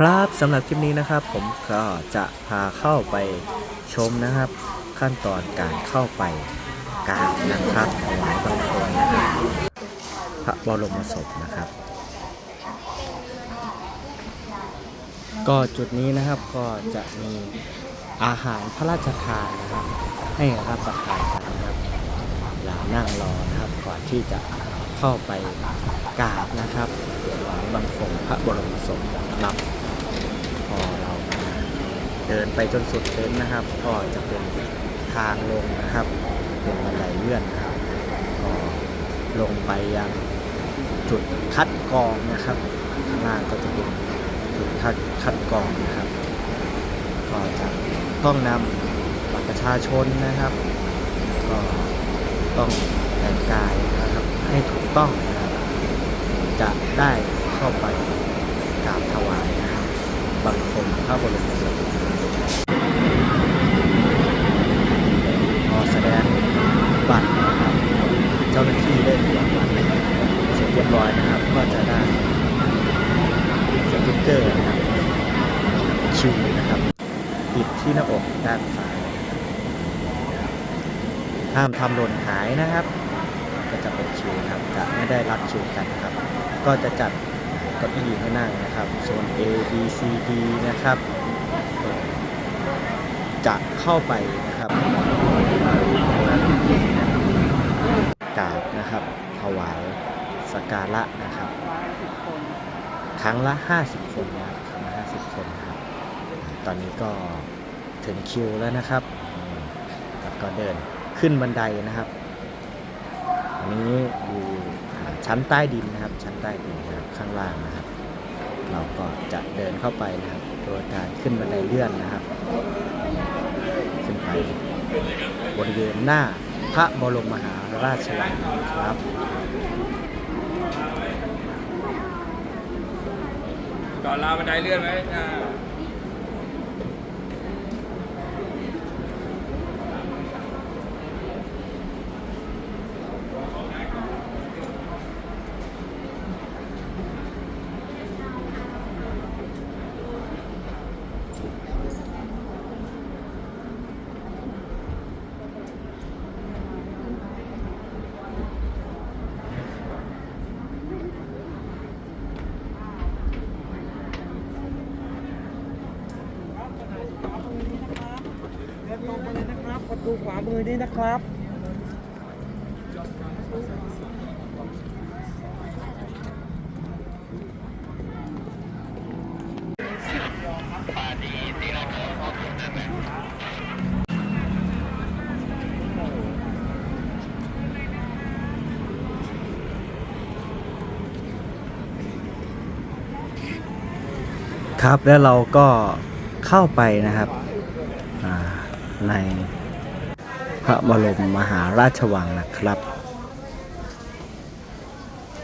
ครับสำหรับคลิปนี้นะครับ ผมก็จะพาเข้าไปชมนะครับ ขั้นตอนการเข้าไปกราบนะครับถวายบังคมนะครับพระบรมศพนะครับ ก็จุดนี้นะครับก็จะมีอาหารพระราชทานนะครับ ให้รับประทานกันนะครับเรานั่งรอนะครับก่อนที่จะเข้าไปกราบนะครับถวายบังคมพระบรมศพนะครับ เดินไปจนสุดเต็นท์นะครับ ก็จะเป็นทางลงนะครับ เป็นบันไดเลื่อนนะครับก็ลงไปยังจุดคัดกรองนะครับข้างล่างก็จะเป็นจุดคัดคัดกรองนะครับ ก็จะต้องนำบัตรประชาชนนะครับ ก็ต้องแต่งกายนะครับให้ถูกต้องนะครับ จะได้เข้าไปกราบถวายนะครับบังคมพระบรมศพพอแสดงบัตรนะครับเจ้าหน้าที่ได้ตรวจบัตรเสร็จเรียบร้อยนะครับ ก็จะได้สติ๊กเกอร์นะครับคิวนะครับ ติดที่หน้าอกด้านซ้าย ห้ามทำหล่นหายนะครับ ก็จะเป็นคิวนะครับ จะไม่ได้รับคิวกันครับ ก็จะจัดเก้าอี้ให้นั่งนะครับโซน A B C D นะครับ จะเข้าไปนะครับกราบนะครับถวายสกการะนะครับ ครั้งละ 50 คนนะครับครั้งละ50 คนนะครับ ตอนนี้ก็ถึงคิวแล้วนะครับ แล้วก็เดิน ขึ้นบันไดนะครับอันนี้อยู่ชั้นใต้ดินนะครับ ชั้นใต้ดินนะครับข้างล่างนะครับ เราก็จะเดินเข้าไปนะครับโดยการขึ้นบันไดเลื่อนนะครับ ขึ้นไปบริเวณหน้าพระบรมมหาราชวังครับก่อนลาบันไดเลื่อนไหมอ่า เดินตรงมาเลย ตูขวามือนี่นะครับ ครับแล้วเราก็เข้าไปนะครับใน พระบรมมหาราชวังนะครับ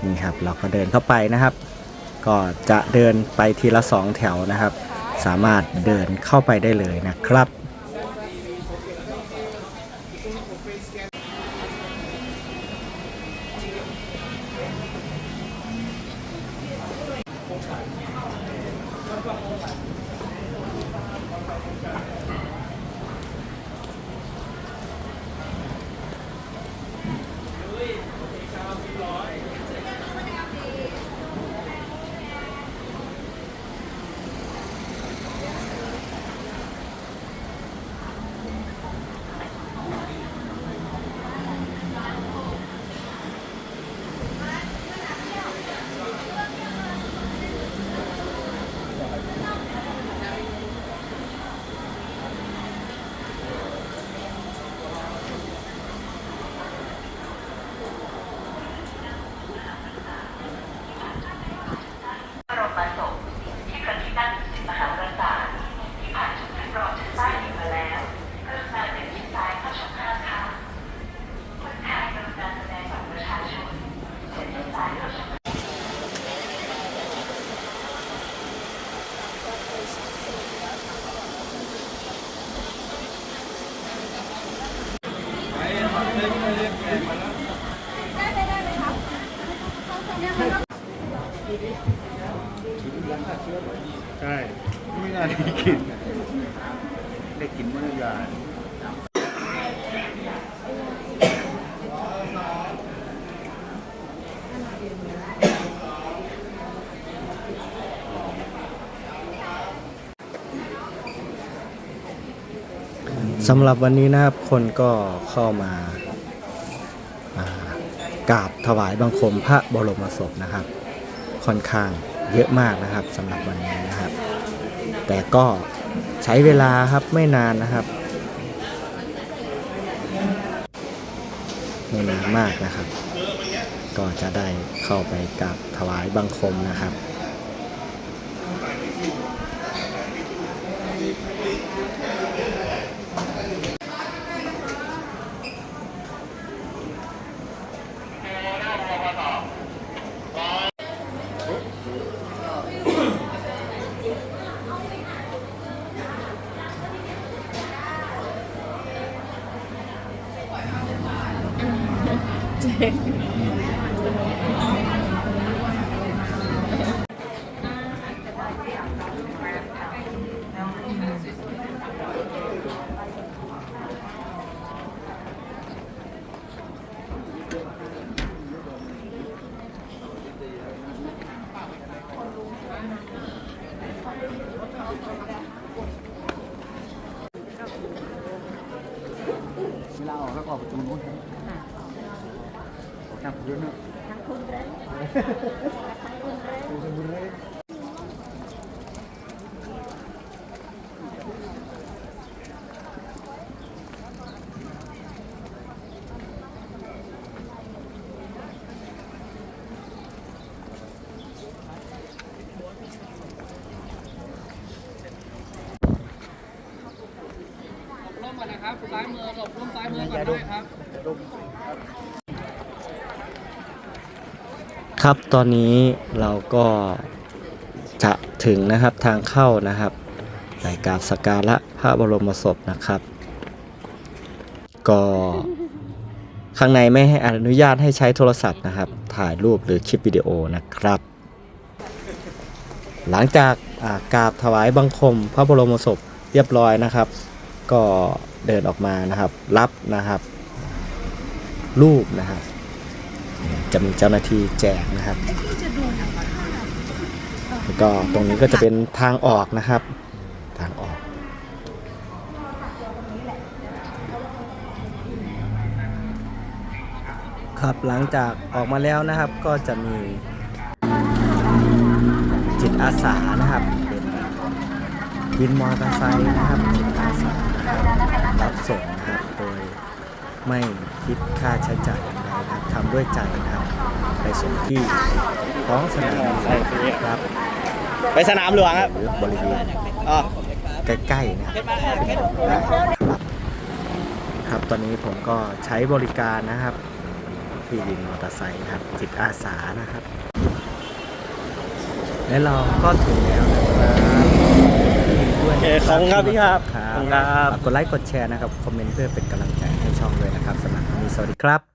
นี่ครับเราก็เดินเข้าไปนะครับ ก็จะเดินไปทีละสองแถวนะครับ สามารถเดินเข้าไปได้เลยนะครับ ใช่ ไม่น่าได้กิน ได้กินเมื่อยานสำหรับวันนี้นะครับคนก็เข้ามา กราบถวายบังคมพระบรมศพนะครับ ค่อนข้างเยอะมากนะครับสำหรับวันนี้นะครับ แต่ก็ใช้เวลาครับไม่นานนะครับไม่นานมากนะครับ ก็จะได้เข้าไปกราบถวายบังคมนะครับาออกแล้วก็ออกประตูนู้นนับเยอะเนอะทั้งคุณเลยทั้งคุณเลย ร่มก่อนนะ ครับซ้ายมือหลบร่มซ้ายมือก่อนด้วยครับครับตอนนี้เราก็จะถึงนะครับทางเข้านะครับในกราบสักการะพระบรมศพนะครับ ก็ข้างในไม่ให้อนุญาตให้ใช้โทรศัพท์นะครับ ถ่ายรูปหรือคลิปวิดีโอนะครับ หลังจากอากราบถวายบังคมพระบรมศพเรียบร้อยนะครับ ก็เดินออกมานะครับ รับนะครับ รูปนะครับ จะมีเจ้าหน้าที่แจกนะครับ แล้วก็ตรงนี้ก็จะเป็นทางออกนะครับ ทางออก ครับหลังจากออกมาแล้วนะครับก็จะมีจิตอาสานะครับ เป็นวินมอเตอร์ไซค์นะครับจิตอาสา รับรับส่งนะครับโดยไม่คิดค่าใช้จ่ายอะไรนะครับทำด้วยใจนะครับ ไปส่งที่ท้องสนามหลวงครับไปสนามหลวงครับหรือบริเวณอ๋อใกล้ๆนะครับได้ครับครับตอนนี้ผมก็ใช้บริการนะครับที่วินมอเตอร์ไซค์นะครับจิตอาสานะครับ และเราก็ถึงแล้วนะครับ ด้วยโอเคขอบคุณครับพี่ครับครัขอบบคุณครับ ฝากกดไลค์กดแชร์นะครับ คอมเมนต์เพื่อเป็นกำลังใจให้ช่องด้วยนะครับสำหรับวันนี้สวัสดีครับ